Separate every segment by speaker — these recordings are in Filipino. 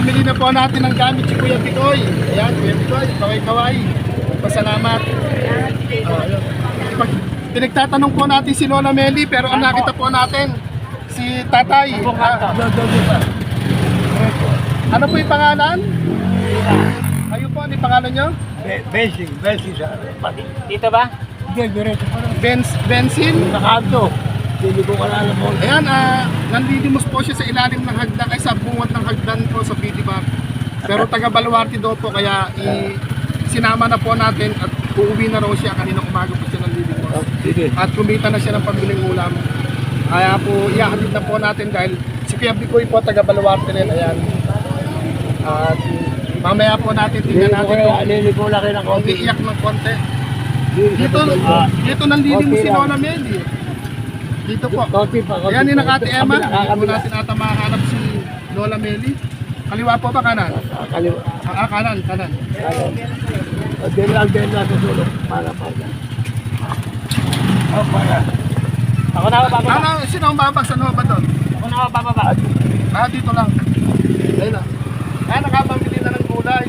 Speaker 1: napamili na po natin ng gamit si Kuya Bikoy. Ayan, Kuya Bikoy, kaway-kaway. Pasalamat. Ah, ayun. Pag, pinagtatanong po natin si Lola Meli, pero ang nakita po natin, si Tatay. Ah, ano po yung pangalan? Ayun po, ano yung pangalan nyo?
Speaker 2: Basic, basic sa.
Speaker 3: Dito ba?
Speaker 2: Hindi, diretso pa lang. Hindi ko kalala mo.
Speaker 1: Ayan, ah, nandidimos po siya sa ilalim ng hagdan, ay sa bungat ng hagdan po sa BD Bar. Pero taga Baluarte daw po, kaya i, sinama na po natin at uuwi na raw siya. Kanina umaga po siya nandidimos.
Speaker 2: Sige.
Speaker 1: At kumita na siya ng pambiling ulam. Kaya po, ihahatid na po natin dahil si Kuya Bicoy po taga Baluarte rin. Ayan. At mamaya po natin
Speaker 2: Hindi
Speaker 1: tingnan natin kung
Speaker 2: alili ko laki ng konti.
Speaker 1: iiyak ng konti.
Speaker 2: Dito,
Speaker 1: Dito, dito nandidimos si
Speaker 2: lang.
Speaker 1: Lola Meli. Dito po.
Speaker 2: Konti pa, konti
Speaker 1: Ayan yung nakati Emma. Hindi natin ata makahanap si Lola Meli. Kaliwa po ba kanan?
Speaker 2: Ah, Kaliwa.
Speaker 1: Ah, ah, kanan, kanan.
Speaker 2: Diyan lang sa sulok. Para pa. Oh, para.
Speaker 3: Ako na bababa.
Speaker 1: Ano, sino ang babag sa ba doon?
Speaker 3: Ako na bababa.
Speaker 1: Ah, dito lang. Ayun lang. Ah, nakapamili na ng gulay.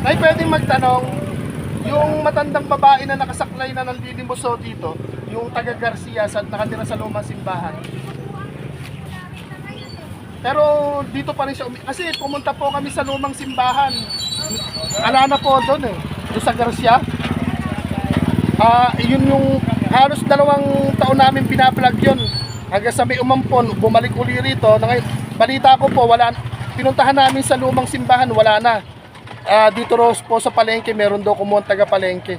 Speaker 1: Ay, pwedeng magtanong, yung matandang babae na nakasaklay na ng Lilimuso dito, yung taga Garcia sa nakatira sa lumang simbahan. Pero dito pa rin siya kasi pumunta po kami sa lumang simbahan. Ala na po doon eh, doon sa Garcia. Ah, yun yung halos dalawang taon namin pinaplug yun. Hanggang sa may umampon, bumalik uli rito. Na ngayon, balita ko po, wala, pinuntahan namin sa lumang simbahan, wala na. Ah, dito raw po sa palengke, meron daw kumuha taga palengke.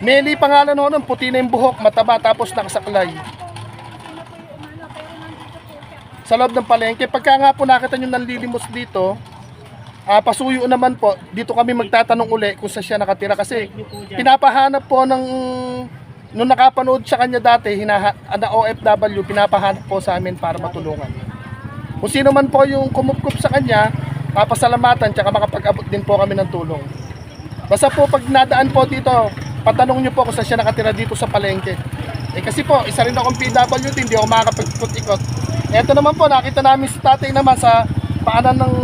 Speaker 1: Meli pangalan ho nun, puti na yung buhok, mataba, tapos nakasaklay. Sa loob ng palengke, pagka nga po nakita nyo nanlilimos dito, ah pasuyo naman po, dito kami magtatanong uli kung saan siya nakatira kasi pinapahanap po ng nung nakapanood sa kanya dati, hinaha, na OFW, pinapahanap po sa amin para matulungan. Kung sino man po yung kumukup sa kanya, papasalamatan, tsaka makapag-abot din po kami ng tulong. Basta po pag nadaan po dito, patanong nyo po kung saan siya nakatira dito sa palengke. Eh kasi po, isa rin akong PWD, hindi ako makakapag-ikot-ikot. Eto naman po, nakita namin si tatay naman sa paanan ng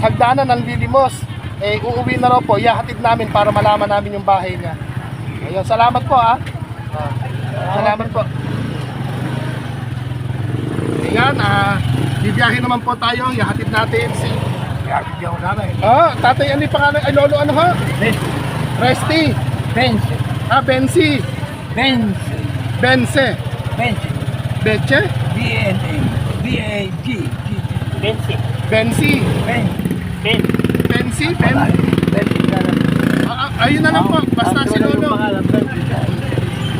Speaker 1: hagdanan ng Lilimos. Eh, uuwi na raw po, ihahatid namin para malaman namin yung bahay niya. Ayun, salamat po ah. Ah, salamat po. Ayan, ah, bibiyahin naman po tayo, ihahatid natin si...
Speaker 2: Kaya hindi ako namin.
Speaker 1: Ah, tatay, ano yung pangalan? Ay, lolo, ano ha?
Speaker 2: Benz.
Speaker 1: Resty.
Speaker 2: Benz.
Speaker 1: Ah, Bensi.
Speaker 2: Benz.
Speaker 1: Bense.
Speaker 2: Benz.
Speaker 1: Beche.
Speaker 2: B-N-A. B-A-G. G.
Speaker 3: Bensi.
Speaker 1: Bensi.
Speaker 2: Benz.
Speaker 3: Ben.
Speaker 1: Bensi. Ben.
Speaker 2: Benz.
Speaker 1: Ah, ah, ayun na lang po. Basta si Lolo.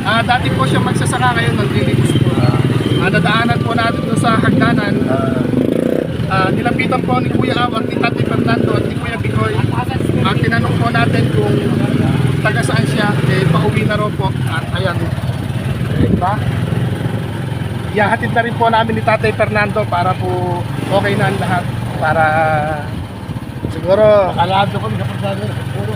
Speaker 1: Ah, dati po siya magsasaka ngayon ng Dilibus po. Ah, nadaanan po natin doon sa hagdanan. Ah, nilapitan po ni Kuya Aw at ni Tati Fernando at ni Kuya Bicoy. Ah, tinanong po natin kung taga saan siya. Eh, pauwi na raw po. At ayan. Diba? Ihahatid na rin po namin ni Tatay Fernando para po okay na ang lahat. Para siguro
Speaker 2: Kalado kami sa pasado. Puro.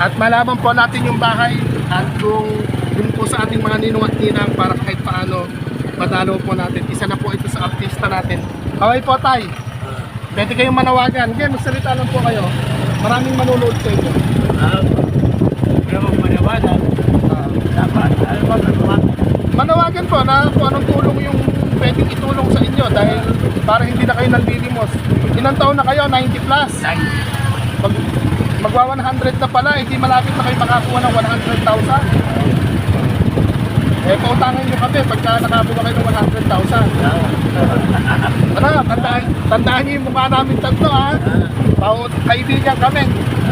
Speaker 1: at malaman po natin yung bahay at kung dun po sa ating mga ninong at ninang para kahit paano madalo po natin. Isa na po ito sa artista natin. Okay po tay. Pwede kayong manawagan. Ngayon, magsalita lang po kayo. Maraming manunood sa inyo.
Speaker 2: Ah, Pero manawagan.
Speaker 1: Ah,
Speaker 2: Dapat. Ano ba?
Speaker 1: Manawagan po na kung anong tulong yung pwedeng itulong sa inyo dahil para hindi na kayo nanlilimos. Ilang taon na kayo? 90 plus. Mag, magwa 100 na pala, hindi malapit na kayo makakuha ng 100,000. Eh, pautangan nyo kami pagka nakakuha kayo ng 100,000. Ano, tandaan, tandaan nyo yung mukha namin tatlo ha. Pao, kaibigan kami.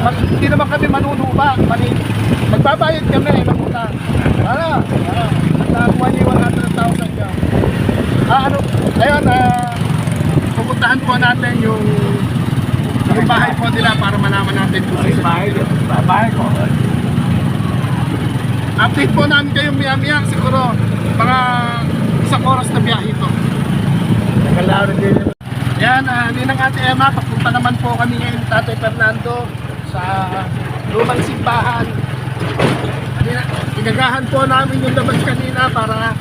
Speaker 1: Mag, hindi naman kami manunuba. Mani, magbabayad kami ng utang. Ano? Ano? Nakakuha nyo yung 100,000 nyo. Ah, ano? Ayun, ah, pupuntahan po natin yung yung bahay po nila para malaman natin kung saan.
Speaker 2: bahay. Bahay ko.
Speaker 1: Update po namin kayo miya-miya siguro mga isang oras na biyahe ito.
Speaker 2: Nakalaro din.
Speaker 1: Yan, uh, ninang ate Emma, papunta naman po kami ngayon Tatay Fernando sa lumang simbahan. Inagahan po namin yung labas kanina para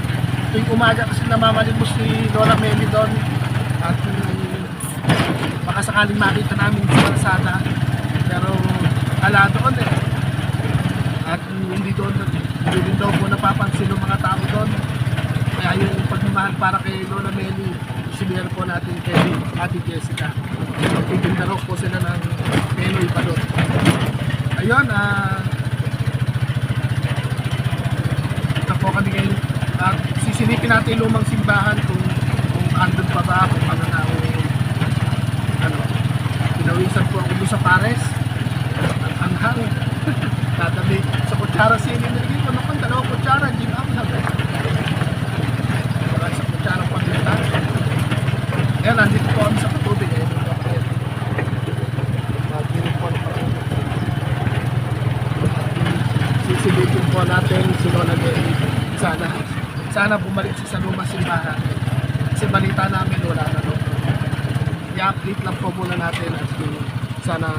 Speaker 1: tuwing umaga kasi namamalimos si Lola Meli doon. At um, baka sakaling makita namin sa kalsada. Pero ala doon eh. Hindi doon, hindi din daw po napapansin ng mga tao doon. Kaya yung pagmamahal para kay Lola Meli, sinir po natin kay Ate Jessica. Magtitinda raw po sila ng Penoy pa doon. Ayun, ah... ito po kami ngayon. At sisilipin natin yung lumang simbahan kung, kung andun pa ba, kung ano na, ano, pinawisan po ulo sa pares. Sa kutsara sili nilagay ko. Naman, dalawang kutsara, gin up na. Wala sa kutsara paglita. Ayan, nandito po kami sa katubig. Parang sisilipin po natin si Lola Mary. Sana, sana bumalik siya sa lumang simbahan. Kasi balita namin wala na doon. I-update lang po muna natin at yung sana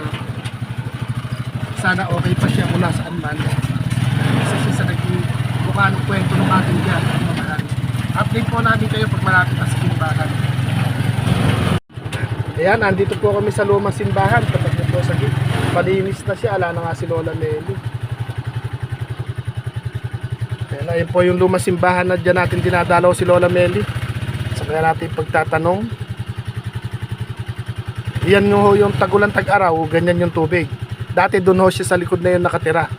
Speaker 1: sana okay pa siya kung nasaan man. Kasi siya sa naging ng kwento ng ating dyan. Update po namin kayo pag malapit na sa simbahan. Ayan, andito po kami sa lumang simbahan. Tapat na po sa gate. Malinis na siya. Ala na nga si Lola Nelly. Ayan, ayun po yung lumang simbahan na dyan natin dinadalaw si Lola Meli. Sa kaya natin pagtatanong. Yan yung, yung tagulan tag-araw, ganyan yung tubig. Dati doon ho siya sa likod na yun nakatira.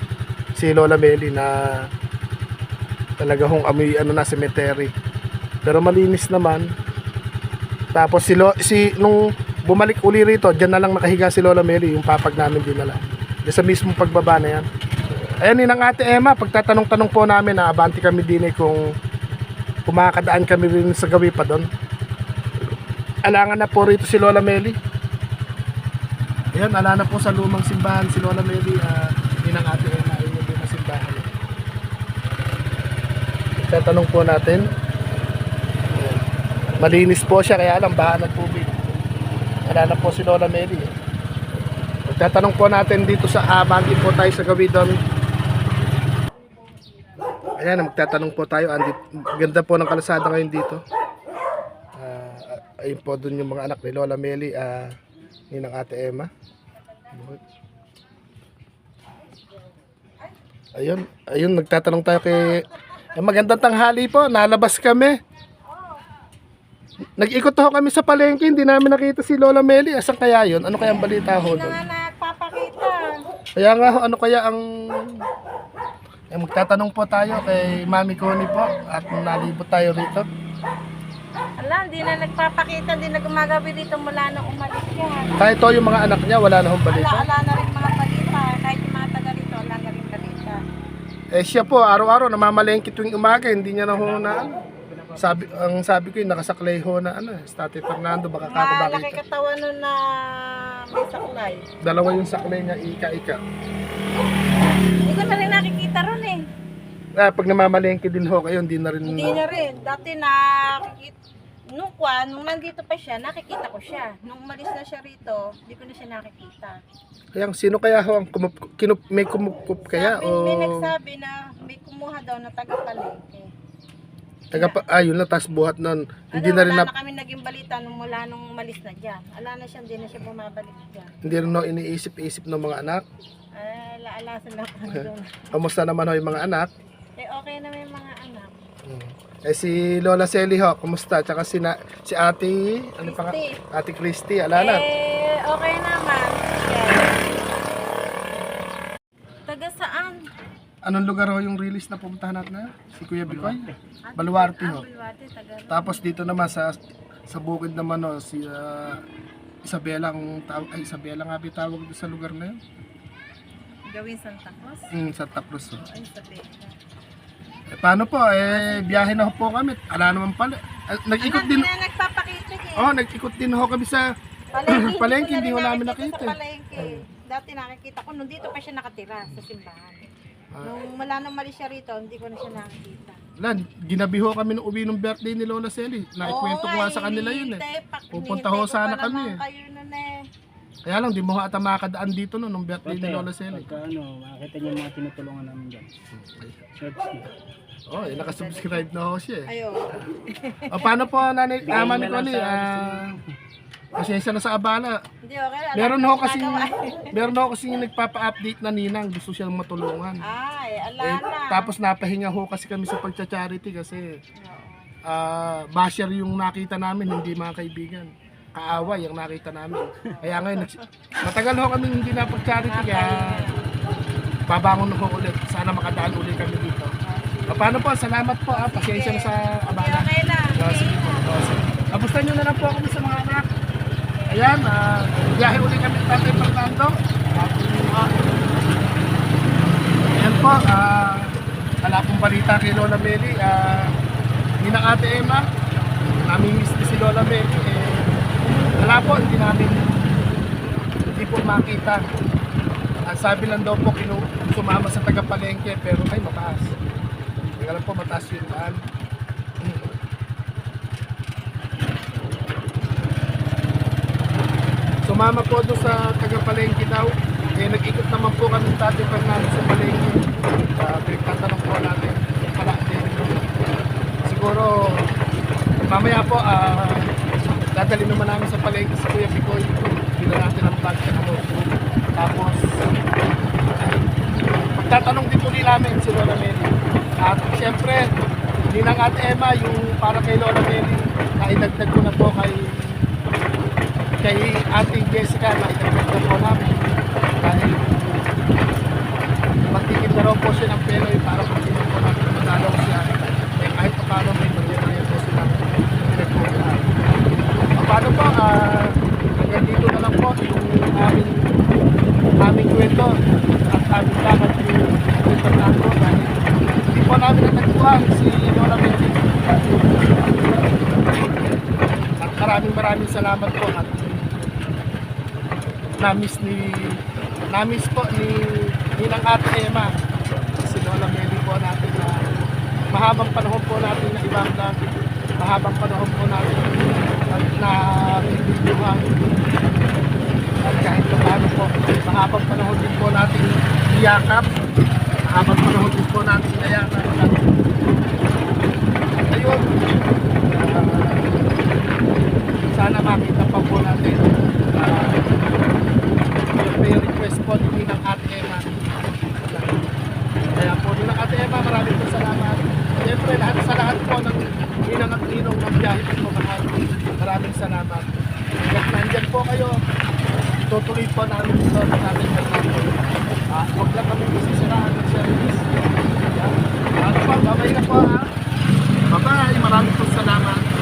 Speaker 1: Si Lola Meli na talaga hong amoy ano na cemetery. Pero malinis naman. Tapos si, Lo, si nung bumalik uli rito, dyan na lang nakahiga si Lola Meli, yung papag namin dinala. Diyan sa mismong pagbaba na yan. Ayan yun ang ate Emma, pagtatanong-tanong po namin na abanti kami din eh kung kumakadaan kami rin sa gawi pa doon. Alangan na po rito si Lola Meli. Ayan, ala na po sa lumang simbahan si Lola Meli. Uh, yun ate Emma, yun yung lumang simbahan. Tatanong po natin. Malinis po siya, kaya lang baha ng tubig. Ala na po si Lola. Eh. Tatanong po natin dito sa Abagi po tayo sa gawi doon. Ayan, magtatanong po tayo. Andi, ganda po ng kalsada ngayon dito. Ah, ayun po doon yung mga anak ni Lola Meli, ah, ni ng Ate Emma. Ayun, ayun, nagtatanong tayo kay... Eh, magandang tanghali po, nalabas kami. Nag-ikot ho kami sa palengke, hindi namin nakita si Lola Meli. Asan kaya yun? Ano kaya ang balita ho doon?
Speaker 4: nagpapakita.
Speaker 1: Kaya nga ho, ano kaya ang... Eh, magtatanong po tayo kay Mami Connie po at nalibot tayo rito.
Speaker 4: Ala, hindi na nagpapakita, hindi na gumagabi dito mula nung umalis yan.
Speaker 1: Kahit to yung mga anak niya, wala na hong
Speaker 4: Ala,
Speaker 1: balita.
Speaker 4: ala na rin mga balita. Kahit yung mga taga rito, ala na rin balita.
Speaker 1: Eh siya po, araw-araw namamalengke tuwing umaga, hindi niya na ho na ano. Sabi, ang sabi ko yung nakasaklay ho na ano, State Fernando, baka
Speaker 4: Malaki
Speaker 1: bakita.
Speaker 4: katawan nun na may saklay.
Speaker 1: Dalawa yung saklay niya, ika-ika.
Speaker 4: Hindi ko na rin nakikita ron eh.
Speaker 1: Ah, pag namamalengke din ho kayo, hindi na rin...
Speaker 4: Hindi na rin. Dati nakikita, nung kwan, nung nandito pa siya, nakikita ko siya. Nung umalis na siya rito, hindi ko na siya nakikita.
Speaker 1: Kaya sino kaya ho ang kumup, kinup, may kumukup kaya
Speaker 4: Sabi,
Speaker 1: o...
Speaker 4: May nagsabi na may kumuha daw na taga-palengke.
Speaker 1: Taga pa, ah, yun na, tas buhat nun. Hindi
Speaker 4: Ano,
Speaker 1: na rin
Speaker 4: wala
Speaker 1: na,
Speaker 4: kami naging balita nung mula nung umalis na dyan. Ala na siya, hindi na siya bumabalik dyan.
Speaker 1: hindi rin ho iniisip-isip ng mga anak.
Speaker 4: Ay, laala sila kung doon.
Speaker 1: Kamusta naman ho yung mga anak?
Speaker 4: Eh, okay na may mga anak.
Speaker 1: Eh si Lola Selly ho, kumusta? Tsaka si, na, si Ate, ano pa nga?
Speaker 4: Christy.
Speaker 1: Ate Christy, ala na.
Speaker 4: Eh, okay naman. Taga saan?
Speaker 1: Anong lugar ho yung release na pupuntahan natin na? Si Kuya Bikoy? Baluarte ho.
Speaker 4: Ah, Bulwarte, taga
Speaker 1: Tapos dito naman sa sa bukid naman ho, si ah, Isabela ang tawag, ay Isabela nga bitawag sa lugar na yun.
Speaker 4: Gawin Santa Cruz.
Speaker 1: Mm, sa Taplos ho.
Speaker 4: Ay, sabi.
Speaker 1: Eh, paano po? Eh, biyahe na po kami. Ala naman pala. Eh, nag-ikot
Speaker 4: Ano,
Speaker 1: din.
Speaker 4: nagpapakita eh.
Speaker 1: Oh, nag-ikot din ho kami sa
Speaker 4: Palengke,
Speaker 1: Palengke,
Speaker 4: hindi ko
Speaker 1: namin nakita.
Speaker 4: Sa palengke. Dati nakikita ko, nung dito pa siya nakatira sa simbahan. Nung mula nung malis siya rito, hindi ko na siya nakikita.
Speaker 1: Lan, ginabi ho kami nung uwi ng birthday ni Lola Selly. Naikwento ko nga sa kanila yun eh. Pupunta ho sana kami eh.
Speaker 4: Kayo nun eh.
Speaker 1: Kaya lang, di mo ata makakadaan dito no, nung birthday ni Lola Selly.
Speaker 3: Pagka ano, makakita niyo yung mga tinutulungan namin dyan.
Speaker 1: Oh, eh, nakasubscribe na ho siya eh.
Speaker 4: Ayo.
Speaker 1: O, paano po, nanay, ah, Mami Connie, ah, pasensya na sa abala.
Speaker 4: Hindi, okay lang.
Speaker 1: Meron ho kasi, meron ho kasi nagpapa-update na ninang, gusto siyang matulungan.
Speaker 4: Ay, ala
Speaker 1: Eh,
Speaker 4: na.
Speaker 1: tapos napahinga ho kasi kami sa pagcha-charity kasi ah basher yung nakita namin, hindi mga kaibigan. Kaaway yung nakita namin. Kaya ngayon, matagal ho kami hindi napag-charity kaya babangon ho ulit. Sana makadaan ulit kami dito. Ah, paano po? Salamat po. Ah. Pasensya na sa abala.
Speaker 4: okay lang.
Speaker 1: Ah, sige po. Ah, sige. Kamusta nyo na lang po kami sa mga anak. Ayan, ah, biyahe ulit kami Tatay Fernando. Ah, Ayan po, ah, wala pong balita kay Lola Meli. Ah, hindi na ate Emma. Namimiss din si Lola Meli. Eh, wala po, hindi namin hindi po makita. Ang sabi lang daw po, kinu sumama sa taga-palengke, pero ay mataas. Hindi alam po, mataas yung daan. Sumama po doon sa taga-palengke daw. Eh, nag-ikot naman po kami pag namin sa palengke. Uh, pinagtatanong po natin pala din. Siguro, mamaya po, ah, dadali naman namin sa palengke sa Kuya Picoy. Bila natin ang bag sa ano. Tapos, pagtatanong din po namin si Lola Mary. At siyempre, hindi ng Ate Emma, yung para kay Lola Mary, naidagdag ko na po kay kay Ate Jessica na itagdag po namin dahil magtikim na raw po siya ng penoy para pag hindi po natin madalaw siya eh kahit pa paano may material po sila pinagpupuntahan. Ah, Paano po, ah, hanggang dito na lang po yung aming aming kwento at aming dapat yung kwento na ako dahil hindi po namin natagpuan si Lola Betty. At maraming maraming salamat po at na-miss ni na-miss po ni Ninang Ate Emma. Si Lola Meli po natin na mahabang panahon po natin na ibang mahabang panahon po natin. at na bibigyan at kahit pa paano po mahabang panahon din po natin iyakap. Mahabang panahon din po natin iyakap. Ayun. Ah, sana makita pa po natin. Ah, may request po ni ng Ate Emma. Kaya po, ni ng Ate Emma, maraming po salamat. Siyempre, lahat sa lahat po ng ninong ng biyahe po mahal. Maraming salamat. Hanggang nandyan po kayo, tutuloy po namin ito ng ating Fernando. Ah, huwag lang kami masisiraan ng service. Ano po, babay na po ha. Bye-bye. Maraming po salamat.